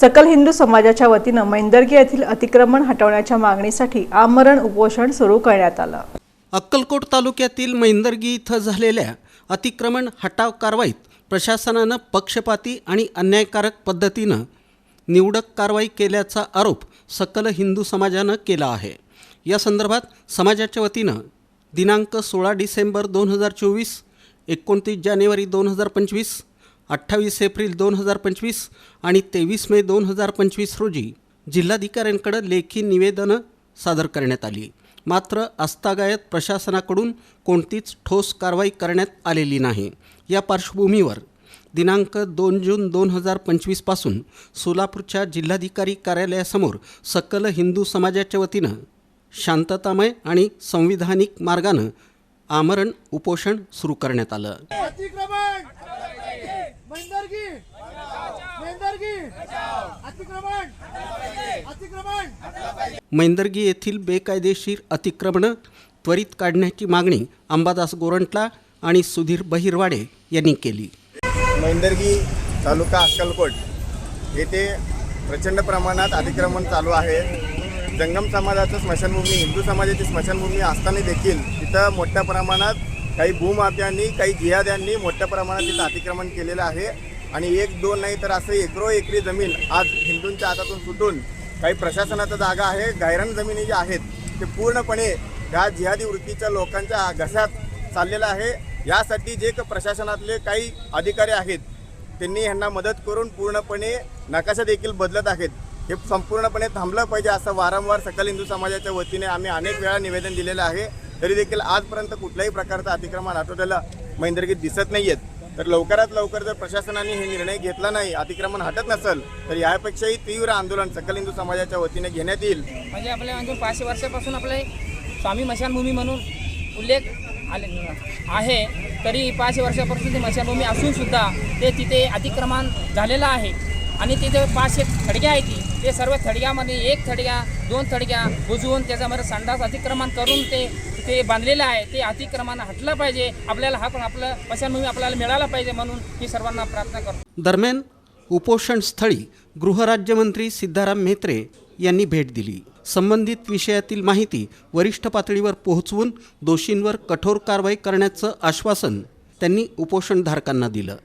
सकल हिंदू समाजाच्या वतीनं मैंदर्गी येथील अतिक्रमण हटवण्याच्या मागणीसाठी आमरण उपोषण सुरू करण्यात आलं. अक्कलकोट तालुक्यातील मैंदर्गी इथं झालेल्या अतिक्रमण हटाव कारवाईत प्रशासनानं पक्षपाती आणि अन्यायकारक पद्धतीनं निवडक कारवाई केल्याचा आरोप सकल हिंदू समाजानं केला आहे. या संदर्भात समाजाच्या वतीनं दिनांक सोळा डिसेंबर दोन हजार चोवीस एकोणतीस जानेवारी दोन हजार पंचवीस अठ्ठावीस एप्रिल दोन हजार पंचवीस आणि तेवीस मे दोन हजार पंचवीस रोजी जिल्हाधिकाऱ्यांकडे लेखी निवेदनं सादर करण्यात आली. मात्र आस्थागायत प्रशासनाकडून कोणतीच ठोस कारवाई करण्यात आलेली नाही. या पार्श्वभूमीवर दिनांक दोन जून दोन हजार पंचवीसपासून सोलापूरच्या जिल्हाधिकारी कार्यालयासमोर सकल हिंदू समाजाच्या वतीनं शांततामय आणि संविधानिक मार्गानं आमरण उपोषण सुरू करण्यात आलं. मैंदर्गी मैंदर्गी अतिक्रमण! अतिक्रमण! मैंदर्गी येथील बेकायदेशीर अतिक्रमणं त्वरित काढण्याची मागणी अंबादास गोरंटला आणि सुधीर बहिरवाडे यांनी केली. मैंदर्गी तालुका अक्कलकोट येथे प्रचंड प्रमाणात अतिक्रमण चालू आहे. जंगम समाजाचं स्मशानभूमी हिंदू समाजाची स्मशानभूमी असताना देखील तिथं मोठ्या प्रमाणात काही भूमात्यांनी काही जिहाद्यांनी मोठ्या प्रमाणात तिथं अतिक्रमण केलेलं आहे. आणि एक दोन नाही तर असं एकरो एकरी जमीन आज हिंदूंच्या हातातून सुटून काही प्रशासनाचा जागा आहे गायरण जमिनी ज्या आहेत ते पूर्णपणे या जिहादी वृत्तीच्या लोकांच्या घशात चाललेलं आहे. यासाठी जे का प्रशासनातले काही अधिकारी आहेत त्यांनी ह्यांना मदत करून पूर्णपणे नकाशा देखील बदलत आहेत. हे संपूर्णपणे थांबलं पाहिजे असं वारंवार सकल हिंदू समाजाच्या वतीने आम्ही अनेक वेळा निवेदन दिलेलं आहे. तरी देखील आजपर्यंत कुठल्याही प्रकारचं अतिक्रमण हटवलेलं मैंदर्गीत दिसत नाही आहेत तर लवकरात लवकर जर प्रशासनाने हे निर्णय घेतला नाही अतिक्रमण हटत नसेल तर यापेक्षाही तीव्र आंदोलन सकल हिंदू समाजाच्या वतीने घेण्यात येईल. म्हणजे आपल्या अजून पाचशे वर्षापासून आपले स्वामी मशानभूमी म्हणून उल्लेख आले आहे. तरी पाचशे वर्षापासून ती मशानभूमी असून सुद्धा ते तिथे अतिक्रमण झालेलं आहे. आणि तिथे पाचशे थडग्या आहेत ती. ते सर्व थडग्यामध्ये एक थडग्या दोन थडग्या बुजवून त्याच्यामध्ये संडास अतिक्रमण करून ते ते बांधलेलं आहे ते अतिक्रमानं हटलं पाहिजे. आपल्याला हा पण आपलं मशानभूमी आपल्याला मिळाला पाहिजे म्हणून मी सर्वांना प्रार्थना करतो. दरम्यान उपोषणस्थळी गृहराज्यमंत्री सिद्धाराम म्हेत्रे यांनी भेट दिली. संबंधित विषयातील माहिती वरिष्ठ पातळीवर पोहोचवून दोषींवर कठोर कारवाई करण्याचं आश्वासन त्यांनी उपोषणधारकांना दिलं.